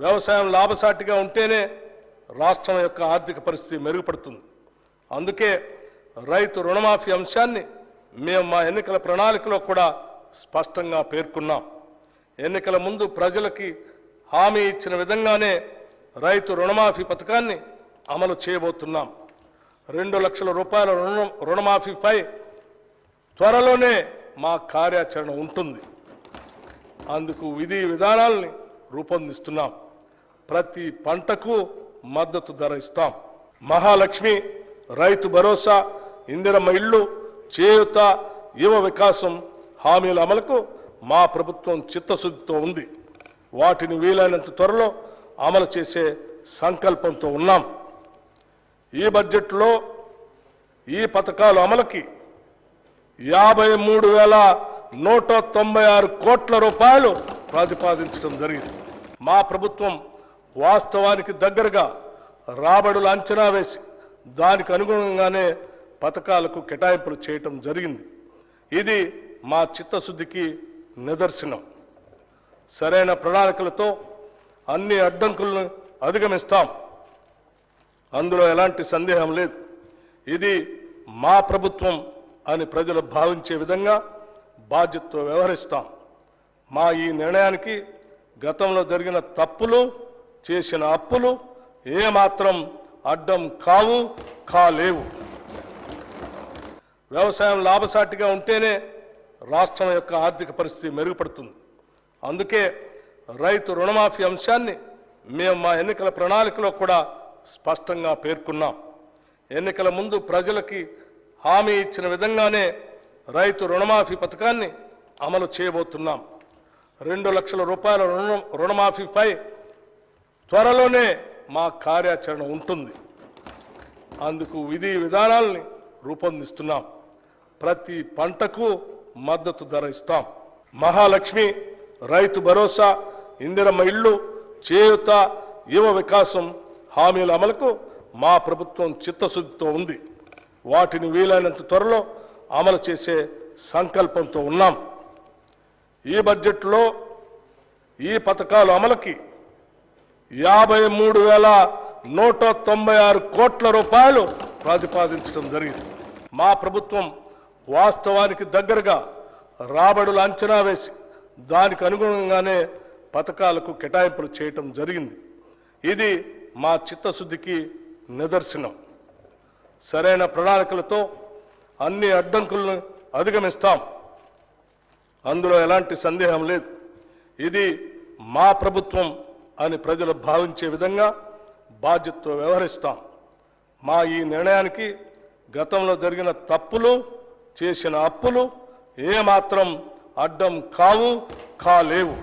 వ్యవసాయం లాభసాటిగా ఉంటేనే రాష్ట్రం యొక్క ఆర్థిక పరిస్థితి మెరుగుపడుతుంది. అందుకే రైతు రుణమాఫీ అంశాన్ని మేము మా ఎన్నికల ప్రణాళికలో కూడా స్పష్టంగా పేర్కొన్నాం. ఎన్నికల ముందు ప్రజలకి హామీ ఇచ్చిన విధంగానే రైతు రుణమాఫీ పథకాన్ని అమలు చేయబోతున్నాం. రెండు లక్షల రూపాయల రుణ రుణమాఫీపై త్వరలోనే మా కార్యాచరణ ఉంటుంది. అందుకు విధి విధానాల్ని రూపొందిస్తున్నాం. ప్రతి పంటకు మద్దతు ధర ఇస్తాం. మహాలక్ష్మి రైతు భరోసా ఇందిరమ్మ ఇళ్ళు చేయుత యువ వికాసం హామీల అమలుకు మా ప్రభుత్వం చిత్తశుద్ధితో ఉంది. వాటిని వీలైనంత త్వరలో అమలు చేసే సంకల్పంతో ఉన్నాం. ఈ బడ్జెట్లో ఈ పథకాల అమలుకి యాభై మూడు వేల నూట తొంభై ఆరు కోట్ల రూపాయలు ప్రతిపాదించడం జరిగింది. మా ప్రభుత్వం వాస్తవానికి దగ్గరగా రాబడులు అంచనా వేసి దానికి అనుగుణంగానే పథకాలకు కేటాయింపులు చేయటం జరిగింది. ఇది మా చిత్తశుద్ధికి నిదర్శనం. సరైన ప్రణాళికలతో అన్ని అడ్డంకులను అధిగమిస్తాం. అందులో ఎలాంటి సందేహం లేదు. ఇది మా ప్రభుత్వం అని ప్రజలు భావించే విధంగా బాధ్యతతో వ్యవహరిస్తాం. మా ఈ నిర్ణయానికి గతంలో జరిగిన తప్పులు చేసిన అప్పులు ఏమాత్రం అడ్డం కావు కాలేవు. వ్యవసాయం లాభసాటిగా ఉంటేనే రాష్ట్రం యొక్క ఆర్థిక పరిస్థితి మెరుగుపడుతుంది. అందుకే రైతు రుణమాఫీ అంశాన్ని మేము మా ఎన్నికల ప్రణాళికలో కూడా స్పష్టంగా పేర్కొన్నాం. ఎన్నికల ముందు ప్రజలకి హామీ ఇచ్చిన విధంగానే రైతు రుణమాఫీ పథకాన్ని అమలు చేయబోతున్నాం. రెండు లక్షల రూపాయల రుణ రుణమాఫీపై త్వరలోనే మా కార్యాచరణ ఉంటుంది. అందుకు విధి విధానాల్ని రూపొందిస్తున్నాం. ప్రతి పంటకు మద్దతు ధర ఇస్తాం. మహాలక్ష్మి రైతు భరోసా ఇందిరమ్మ ఇళ్ళు చేయుత యువ వికాసం హామీల అమలుకు మా ప్రభుత్వం చిత్తశుద్ధితో ఉంది. వాటిని వీలైనంత త్వరలో అమలు చేసే సంకల్పంతో ఉన్నాం. ఈ బడ్జెట్లో ఈ పథకాల అమలుకి యాభై మూడు వేల నూట తొంభై ఆరు కోట్ల రూపాయలు ప్రతిపాదించడం జరిగింది. మా ప్రభుత్వం వాస్తవానికి దగ్గరగా రాబడులు అంచనా వేసి దానికి అనుగుణంగానే పథకాలకు కేటాయింపులు చేయటం జరిగింది. ఇది మా చిత్తశుద్ధికి నిదర్శనం. సరైన ప్రణాళికలతో అన్ని అడ్డంకులను అధిగమిస్తాం. అందులో ఎలాంటి సందేహం లేదు. ఇది మా ప్రభుత్వం అని ప్రజలు భావించే విధంగా బాధ్యతతో వ్యవహరిస్తాం మా ఈ నిర్ణయానికి గతంలో జరిగిన తప్పులు చేసిన అప్పులు ఏమాత్రం అడ్డం కావు కాలేవు